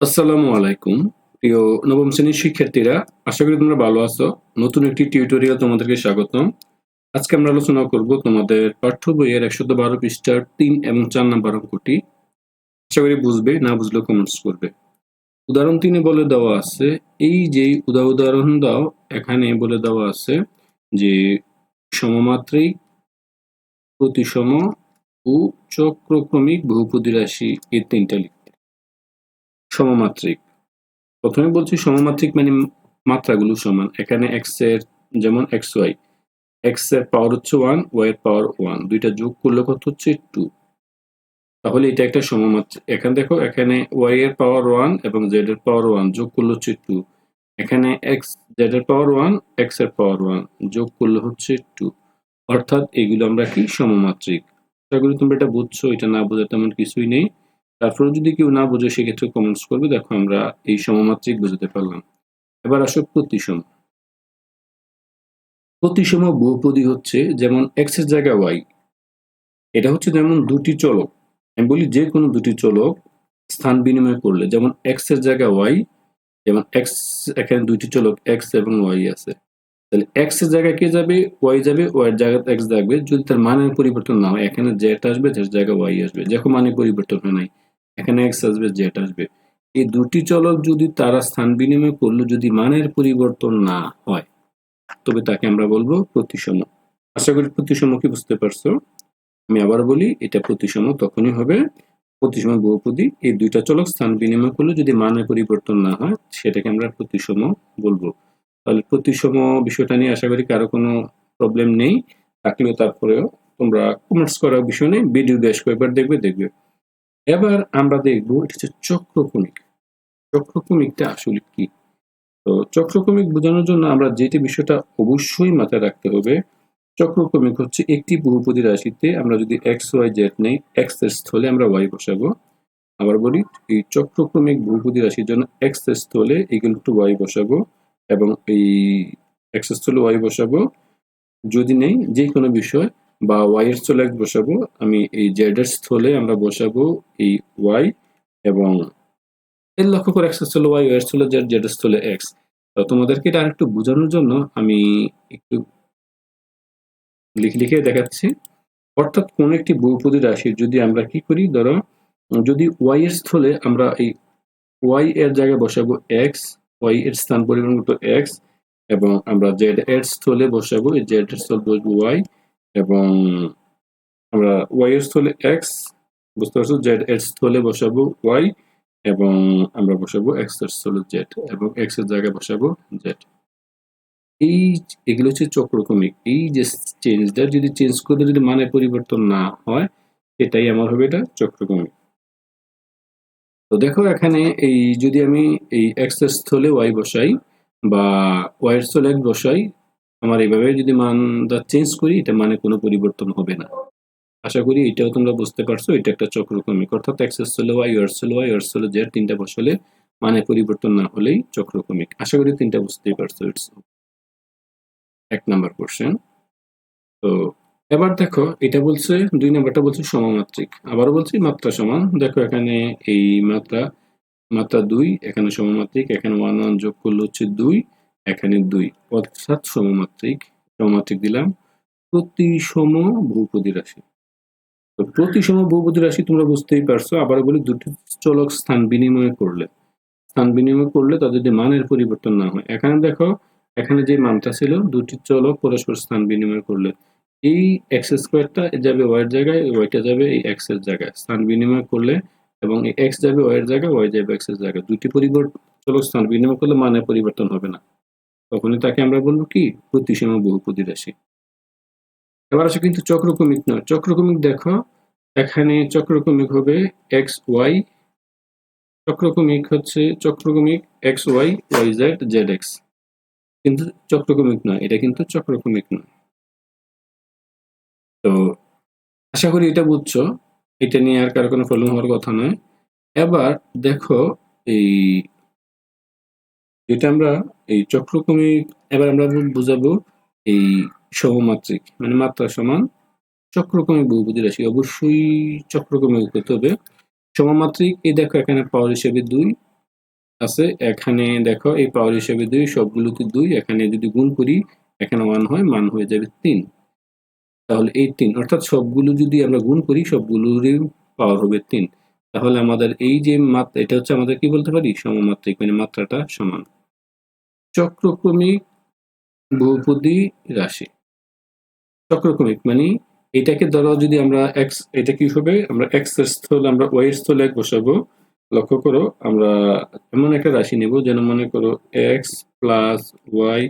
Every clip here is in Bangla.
আসসালামু আলাইকুম। প্রিয় নবম শ্রেণির শিক্ষার্থীরা, আশা করি তোমরা ভালো আছো। নতুন একটি টিউটোরিয়াল তোমাদেরকে স্বাগতম। আজকে আমরা আলোচনা করব তোমাদের পাঠ্য বইয়ের একশত বারো পৃষ্ঠার তিন এবং চার নাম্বার অঙ্কটি। আশা করি বুঝবে, না বুঝলেও কমেন্টস করবে। উদাহরণ তিনে বলে দেওয়া আছে, এই যে উদা উদাহরণ দাও, এখানে বলে দেওয়া আছে যে সমমাত্রিক প্রতিসম ও চক্রক্রমিক বহুপদী রাশি এই তিনটা লিখতে সমমাত্রিক। প্রথমে বলছি সমমাত্রিক মানে মাত্রাগুলো সমান। এখানে এক্সের যেমন এক্স ওয়াই এক্সের পাওয়ার হচ্ছে ওয়ান ওয়াই এর পাওয়ার ওয়ান দুইটা যোগ করলে কত হচ্ছে টু তাহলে এটা একটা সমমাত্রিক। এখানে দেখো, এখানে ওয়াই এর পাওয়ার ওয়ান এবং জেড এর পাওয়ার ওয়ান যোগ করলে হচ্ছে টু এখানে এক্স জেড এর পাওয়ার ওয়ান এক্সের পাওয়ার ওয়ান যোগ করলে হচ্ছে টু অর্থাৎ এগুলো আমরা কি? সমমাত্রিক। আশা করি তোমরা এটা বুঝছ, এটা না বোঝা তেমন কিছুই নেই। তারপরে যদি কেউ না বোঝে, সেক্ষেত্রে কমেন্টস করবে। দেখো, আমরা এই সমমাত্রিক বুঝতে পারলাম। এবার আসো প্রতিসম। প্রতিসম বহুপদী হচ্ছে যেমন এক্সের জায়গায় ওয়াই এটা হচ্ছে যেমন দুটি চলক। আমি বলি যে কোনো দুটি চলক স্থান বিনিময় করলে, যেমন এক্সের জায়গায় ওয়াই যেমন এক্স এখানে দুইটি চলক এক্স এবং ওয়াই আছে। তাহলে এক্সের জায়গায় কে যাবে? ওয়াই যাবে। ওয়াই এর জায়গায় এক্স থাকবে। যদি তার মানের পরিবর্তন না হয়, এখানে জেড আসবে জায়গায় ওয়াই আসবে। যখন মানে পরিবর্তন হয় নাই। এখানে এক্স আসবে জেড আসবে। এই দুটি চলক যদি তারা স্থান বিনিময় করল, যদি মানের পরিবর্তন না হয়, তবে তাকে আমরা বলব প্রতিসম। আশা করি প্রতিসম কি বুঝতে পারছ? আমি আবার বলি, এটা প্রতিসম, তখনই হবে প্রতিসম বহুপদী। এই দুইটা চলক স্থান বিনিময় করলে, যদি মানের পরিবর্তন না হয়, সেটাকে আমরা প্রতিসম বলব। তাহলে প্রতিসম বিষয়টা নিয়ে আশা করি কারও কোনো প্রবলেম নেই। থাকলেও তারপরেও তোমরা কমেন্টস করার বিষয় নেই ভিডিও বেশ কয়েকবার দেখবে দেখবে। এবার আমরা দেখব এটা হচ্ছে চক্রকণিক। চক্রকণিকটা আসলে কি? তো চক্রক্রমিক বোঝানোর জন্য আমরা যেটি বিষয়টা অবশ্যই মাথায় রাখতে হবে চক্রক্রমিক হচ্ছে একটি বহুপদী রাশিতে আমরা যদি এক্স ওয়াই জেড নেই এক্সের স্থলে আমরা ওয়াই বসাবো। আবার বলি, এই চক্রক্রমিক বহুপদী রাশির জন্য এক্সের স্থলে ইকুয়াল টু ওয়াই বসাবো এবং এই এক্স স্থলে ওয়াই বসাবো। যদি নেই যে কোনো বিষয় বা ওয়াই এর স্থলে এক্স বসাবো, আমি এই জেড এর স্থলে আমরা বসাবো এই ওয়াই এবং এর লক্ষ্য করে এক্স স্থলে ওয়াই এর স্থলে জেড জেড স্থলে এক্স তো তোমাদেরকে এটা আরেকটু বোঝানোর জন্য আমি একটু লিখে লিখে দেখাচ্ছি। অর্থাৎ কোন একটি বহুপদী রাশির যদি আমরা কি করি, ধরো, যদি ওয়াই এর স্থলে আমরা এই ওয়াই এর জায়গায় বসাবো এক্স ওয়াই এর স্থান পরিবর্তন করতে এক্স এবং আমরা জেড এর স্থলে বসাবো, এই জেড এর স্থলে বসবো ওয়াই এবং আমরা ওয়াই এর স্থলে এক্স বুঝতে পারছ জেড এর স্থলে বসাবো ওয়াই এবং আমরা বসাবো এক্সের স্থলে জেড এবং এক্সের জায়গায় বসাবো জেড এই, এগুলো হচ্ছে চক্রক্রমিক এই যে চেঞ্জটা যদি চেঞ্জ করে, যদি মানে পরিবর্তন না হয়, এটাই আমার হবে এটা চক্রক্রমিক তো দেখো এখানে এই, যদি আমি এই এক্সের স্থলে ওয়াই বসাই, বা ওয়াই এর স্থলে এক্স বসাই আমার এইভাবে যদি মানটা চেঞ্জ করি, এটা মানে কোনো পরিবর্তন হবে না। আশা করি এটাও তোমরা বুঝতে পারছ, এটা একটা চক্রক্রমিক। অর্থাৎ এক্সের স্থলে ওয়াই ওয়ার স্থলে ওয়াই ওয়ার স্থলে জেড তিনটা বসালে মানে পরিবর্তন না হলেই চক্রক্রমিক। আশা করি তিনটা বুঝতেই পারছ ইটস এক নাম্বার কোশ্চেন তো এবার দেখো, এটা বলছে, দুই নাম্বারটা বলছে সমমাত্রিক। আবারও বলছি মাত্রা সমান। দেখো এখানে এই মাত্রা মাত্রা দুই, এখানে সমমাত্রিক, এখানে ওয়ান ওয়ান যোগ করলে হচ্ছে দুই। এখানে দুই। অর্থাৎ সমমাত্রিক সমমাত্রিক দিলাম। প্রতিসম বহুপদী রাশি। তো প্রতিসম বহুপদী রাশি তোমরা বুঝতেই পারছ, আবার বলি দুটি চলক স্থান বিনিময় করলে। স্থান বিনিময় করলে তাদের যদি মানের পরিবর্তন না হয়। এখানে দেখো, এখানে যে মানটা ছিল, দুটি চলক পরস্পর স্থান বিনিময় করলে। এই এক্স স্কোয়ারটা যাবে ওয়াইয়ের জায়গায় ওয়াইটা যাবে এই এক্সের জায়গায়। স্থান বিনিময় করলে এবং এক্স যাবে ওয়াইয়ের জায়গায় ওয়াই যাবে এক্সের জায়গায়। দুটি পরিবর্তন চলক স্থান বিনিময় করলে মানের পরিবর্তন হবে না। তখনই তাকে আমরা বলব কি? প্রতিসম বহুপদী রাশি এবার আসে কিন্তু চক্রক্রমিক নয়। চক্রক্রমিক দেখো, এখানে চক্রক্রমিক হবে এক্স ওয়াই, চক্রক্রমিক হচ্ছে চক্রক্রমিক X Y Y Z Z X. কিন্তু চক্রক্রমিক নয়, এটা কিন্তু চক্রক্রমিক নয়। তো আশা করি এটা বুঝছ, এটা নিয়ে আর কারও কোনো প্রবলেম হওয়ার কথা নয়। এবার দেখো এই যেটা আমরা এই চক্রক্রমিক এবার আমরা বুঝাবো এই সমমাত্রিক মানে মাত্রা সমান চক্রক্রমিক বহুপদী রাশি। অবশ্যই চক্রক্রমিক হতে হবে। সমমাত্রিক এই দেখো এখানে পাওয়ার হিসেবে দুই আছে, এখানে দেখো এই পাওয়ার হিসেবে দুই, সবগুলোতে দুই, এখানে যদি গুণ করি, এখানে ওয়ান হয় মান হয়ে যাবে তিন। তাহলে এই তিন, অর্থাৎ সবগুলো যদি আমরা গুণ করি, সবগুলোরই পাওয়ার হবে তিন। তাহলে আমাদের এই যে মাত্রা, এটা হচ্ছে আমাদের কি বলতে পারি? সমমাত্রিক মানে মাত্রাটা সমান। চক্রক্রমিক বহুপদী রাশি। চক্রক্রমিক মানে এটাকে ধরো যদি আমরা এক্স এটা কি হবে? আমরা এক্সের স্থল, আমরা ওয়াই এর স্থলে এক বসাবো। লক্ষ্য করো, আমরা এমন একটা রাশি নেব যেন মনে করো X plus Y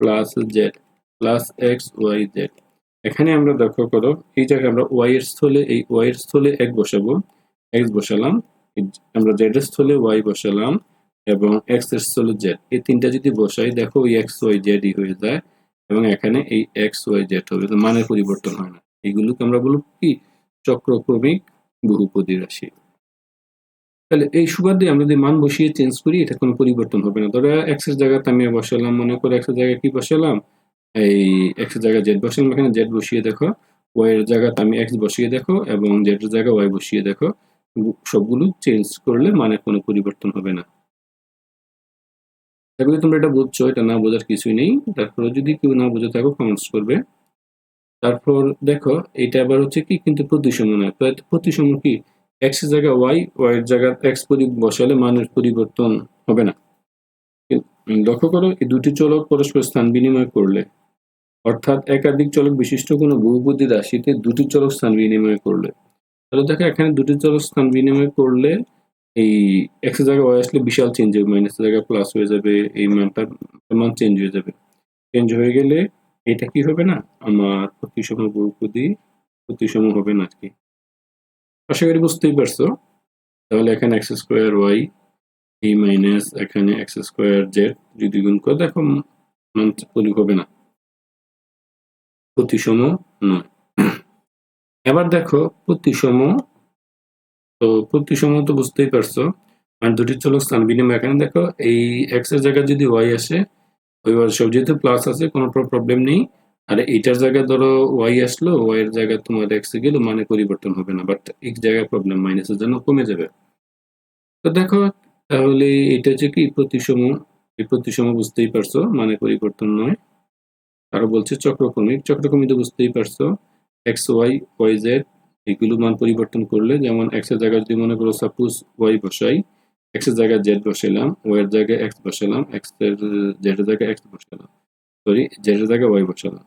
plus Z plus X Y Z এখানে আমরা লক্ষ্য করো, এই জায়গায় আমরা ওয়াই এর স্থলে, এই ওয়াই এর স্থলে এক বসাবো। এক্স বসালাম আমরা জেড এর স্থলে ওয়াই বসালাম। এবং এক্সের স্থলে জেড এই তিনটা যদি বসাই, দেখো ওই এক্স ওয়াই জেডই হয়ে যায় এবং এখানে এই এক্স ওয়াই জেড হবে তো মানের পরিবর্তন হয় না। এগুলোকে আমরা বলব কি? চক্রক্রমিক বহুপদী রাশি। তাহলে এই সুবাদে আমরা যদি মান বসিয়ে চেঞ্জ করি, এটা কোনো পরিবর্তন হবে না। ধরো এক্সের জায়গাতে আমি বসালাম, মনে করো এক্সের জায়গায় কি বসালাম? এই এক্সের জায়গায় জেড বসালাম, এখানে জেড বসিয়ে দেখো। ওয়াই এর জায়গাতে আমি এক্স বসিয়ে দেখো এবং জেড এর জায়গায় ওয়াই বসিয়ে দেখো। সবগুলো চেঞ্জ করলে মানের কোনো পরিবর্তন হবে না। তারপরে তোমরা এটা বুঝছ এটা না বোঝার কিছুই নেই। তারপরে যদি কেউ না বুঝে থাকো কমেন্টস করবে। তারপর দেখো এটা আবার হচ্ছে কি কিন্তু প্রতিসম নয়। প্রতিসম কি? এক্সের জায়গায় ওয়াই ওয়াই এর জায়গায় এক্স বসালে মানের পরিবর্তন হবে না। লক্ষ্য করো এই দুটি চলক পরস্পর স্থান বিনিময় করলে অর্থাৎ একাধিক চলক বিশিষ্ট কোনো বহুপদী রাশিতে দুটি চলক স্থান বিনিময় করলে। তাহলে দেখো এখানে দুটি চলক স্থান বিনিময় করলে এই এক্সের জায়গায় ওয়াই আসলে বিশাল চেঞ্জ হবে মাইনাস জায়গায় প্লাস হয়ে যাবে, এই মানটার মান চেঞ্জ হয়ে যাবে। চেঞ্জ হয়ে গেলে এটা কি হবে না? আমার প্রতিসম বহুপদী প্রতিসম হবে না কি আশা করি বুঝতেই পারছ। তাহলে এখানে এক্স স্কোয়ার ওয়াই এই মাইনাস এখানে এক্স স্কোয়ার জেড যদি গুণ করে, দেখো মান পরি হবে না। প্রতিসম নয়। এবার দেখো প্রতিসম তো প্রতিসম তো বুঝতেই পারছ। আর দুটি চলক স্থান বিনিময়। এখানে দেখো, এই এক্সের জায়গায় যদি ওয়াই আসে, ওই সব যেহেতু প্লাস আছে, কোনো প্রবলেম নেই। আর এইটার জায়গায় ধরো ওয়াই আসলো ওয়াই এর জায়গায় তোমার এক্স এ গেলো মানে পরিবর্তন হবে না। বাট এক জায়গায় প্রবলেম মাইনাসের জন্য কমে যাবে। তো দেখো, তাহলে এটা হচ্ছে কি? প্রতিসম এই প্রতিসম বুঝতেই পারছ মানে পরিবর্তন নয়। আরও বলছে চক্রক্রমিক চক্রক্রমিক তো বুঝতেই পারছ। এক্স ওয়াই ওয়াই জেড এগুলো মান পরিবর্তন করলে যেমন এক্সের জায়গায় যদি মনে করো সাপোজ ওয়াই বসাই এক্সের জায়গায় জেড বসাইলাম ওয়াই এর জায়গায় এক্স বসালাম এক্সের জেড এর জায়গায় এক্স বসালাম সরি জেড এর জায়গায় ওয়াই বসালাম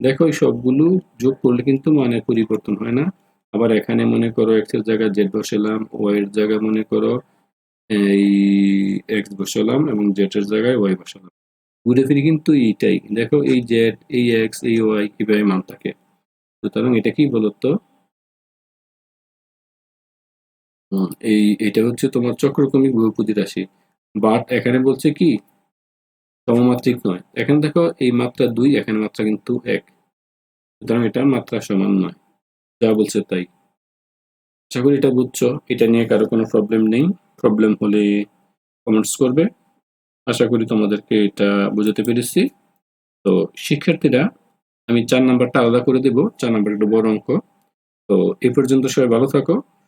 দেখো এই সবগুলো যোগ করলে কিন্তু মানের পরিবর্তন হয় না। আবার এখানে মনে করো এক্সের জায়গায় জেড বসালাম ওয়াই এর জায়গায় মনে করো এই এক্স বসালাম এবং জেড এর জায়গায় ওয়াই বসালাম ঘুরে ফিরে কিন্তু এইটাই। দেখো এই জেড এই এক্স এই ওয়াই কীভাবে মান থাকে? সুতরাং এটা কি বলতো? এই, এটা হচ্ছে তোমার চক্রক্রমিক বহুপদী রাশি। বাট এখানে বলছে কি, সমমাত্রিক নয়। এখানে দেখো, এই মাত্রা দুই, এখানে মাত্রা কিন্তু এক। সুতরাং এটা মাত্রা সমান নয়। যা বলছে তাই। আশা করি এটা বুঝছ। এটা নিয়ে কারও কোনো প্রবলেম নেই। প্রবলেম হলে কমেন্টস করবে। আশা করি তোমাদেরকে এটা বোঝাতে পেরেছি। তো, শিক্ষার্থীরা, আমি চার নাম্বারটা আলাদা করে দেব। চার নাম্বার একটু বড় অঙ্ক। তো এই পর্যন্ত সবাই ভালো থাকো।